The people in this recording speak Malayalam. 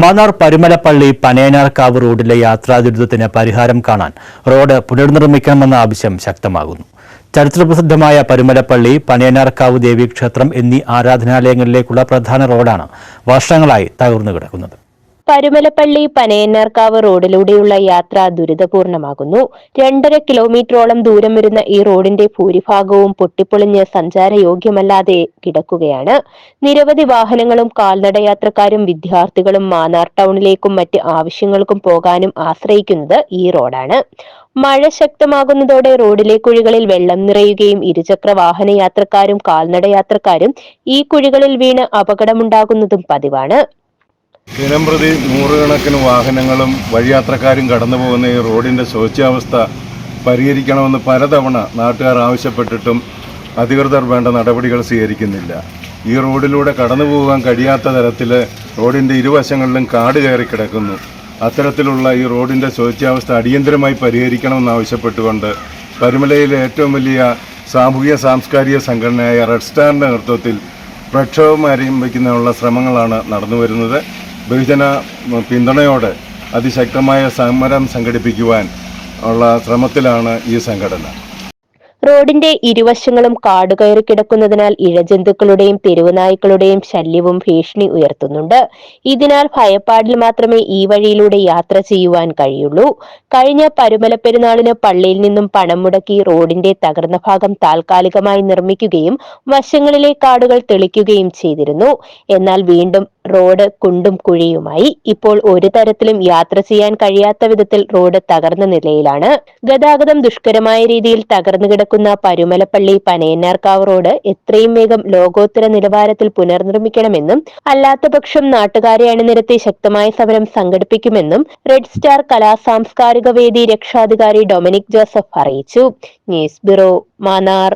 മാന്നാർ പരുമലപ്പള്ളി പനയനാർക്കാവ് റോഡിലെ യാത്രാ ദുരിതത്തിന് പരിഹാരം കാണാൻ റോഡ് പുനർനിർമ്മിക്കണമെന്ന ആവശ്യം ശക്തമാകുന്നു. ചരിത്രപ്രസിദ്ധമായ പരുമലപ്പള്ളി പനയനാർക്കാവ് ദേവീക്ഷേത്രം എന്നീ ആരാധനാലയങ്ങളിലേക്കുള്ള പ്രധാന റോഡാണ് വർഷങ്ങളായി തകർന്നു കിടക്കുന്നത് പരുമലപ്പള്ളി പനയന്നാർക്കാവ് റോഡിലൂടെയുള്ള യാത്ര ദുരിതപൂർണമാകുന്നു. രണ്ടര കിലോമീറ്ററോളം ദൂരം വരുന്ന ഈ റോഡിന്റെ ഭൂരിഭാഗവും പൊട്ടിപ്പൊളിഞ്ഞ് സഞ്ചാരയോഗ്യമല്ലാതെ കിടക്കുകയാണ്. നിരവധി വാഹനങ്ങളും കാൽനടയാത്രക്കാരും വിദ്യാർത്ഥികളും മാന്നാർ ടൗണിലേക്കും മറ്റ് ആവശ്യങ്ങൾക്കും പോകാനും ആശ്രയിക്കുന്നത് ഈ റോഡാണ്. മഴ ശക്തമാകുന്നതോടെ റോഡിലെ കുഴികളിൽ വെള്ളം നിറയുകയും ഇരുചക്ര വാഹന യാത്രക്കാരും കാൽനടയാത്രക്കാരും ഈ കുഴികളിൽ വീണ് അപകടമുണ്ടാകുന്നതും പതിവാണ്. ദിനംപ്രതി നൂറുകണക്കിന് വാഹനങ്ങളും വഴിയാത്രക്കാരും കടന്നു പോകുന്ന ഈ റോഡിന്റെ ശോച്യാവസ്ഥ പരിഹരിക്കണമെന്ന് പലതവണ നാട്ടുകാർ ആവശ്യപ്പെട്ടിട്ടും അധികൃതർ വേണ്ട നടപടികൾ സ്വീകരിക്കുന്നില്ല. ഈ റോഡിലൂടെ കടന്നു പോകാൻ കഴിയാത്ത തരത്തിൽ റോഡിന്റെ ഇരുവശങ്ങളിലും കാട് കയറി കിടക്കുന്നു. അത്തരത്തിലുള്ള ഈ റോഡിന്റെ ശോച്യാവസ്ഥ അടിയന്തരമായി പരിഹരിക്കണമെന്നാവശ്യപ്പെട്ടുകൊണ്ട് പരുമലയിലെ ഏറ്റവും വലിയ സാമൂഹിക സാംസ്കാരിക സംഘടനയായ റെഡ് സ്റ്റാറിന്റെ നേതൃത്വത്തിൽ പ്രക്ഷോഭം ആരംഭിക്കുന്നതിനുള്ള ശ്രമങ്ങളാണ് നടന്നു വരുന്നത് ബഹുജന പിന്തുണയോടെ അതിശക്തമായ സമരം സംഘടിപ്പിക്കുവാൻ ഉള്ള ശ്രമത്തിലാണ് ഈ സംഘടന. റോഡിന്റെ ഇരുവശങ്ങളും കാടുകയറി കിടക്കുന്നതിനാൽ ഇഴജന്തുക്കളുടെയും തെരുവുനായ്ക്കളുടെയും ശല്യവും ഭീഷണി ഉയർത്തുന്നുണ്ട്. ഇതിനാൽ ഭയപ്പാടിൽ മാത്രമേ ഈ വഴിയിലൂടെ യാത്ര ചെയ്യുവാൻ കഴിയുള്ളൂ. കഴിഞ്ഞ പരുമല പെരുന്നാളിന് പള്ളിയിൽ നിന്നും പണം മുടക്കി റോഡിന്റെ തകർന്ന ഭാഗം താൽക്കാലികമായി നിർമ്മിക്കുകയും വശങ്ങളിലെ കാടുകൾ തെളിക്കുകയും ചെയ്തിരുന്നു. എന്നാൽ വീണ്ടും റോഡ് കുണ്ടും കുഴിയുമായി. ഇപ്പോൾ ഒരു തരത്തിലും യാത്ര ചെയ്യാൻ കഴിയാത്ത വിധത്തിൽ റോഡ് തകർന്ന നിലയിലാണ്. ഗതാഗതം ദുഷ്കരമായ രീതിയിൽ തകർന്നു കിടക്കുന്ന പരുമലപ്പള്ളി പനയന്നാർക്കാവ് റോഡ് എത്രയും വേഗം ലോകോത്തര നിലവാരത്തിൽ പുനർനിർമ്മിക്കണമെന്നും അല്ലാത്തപക്ഷം നാട്ടുകാരെ അണിനിരത്തി ശക്തമായ സമരം സംഘടിപ്പിക്കുമെന്നും റെഡ് സ്റ്റാർ കലാ സാംസ്കാരിക വേദി രക്ഷാധികാരി ഡൊമിനിക് ജോസഫ് അറിയിച്ചു. News bureau Mannar.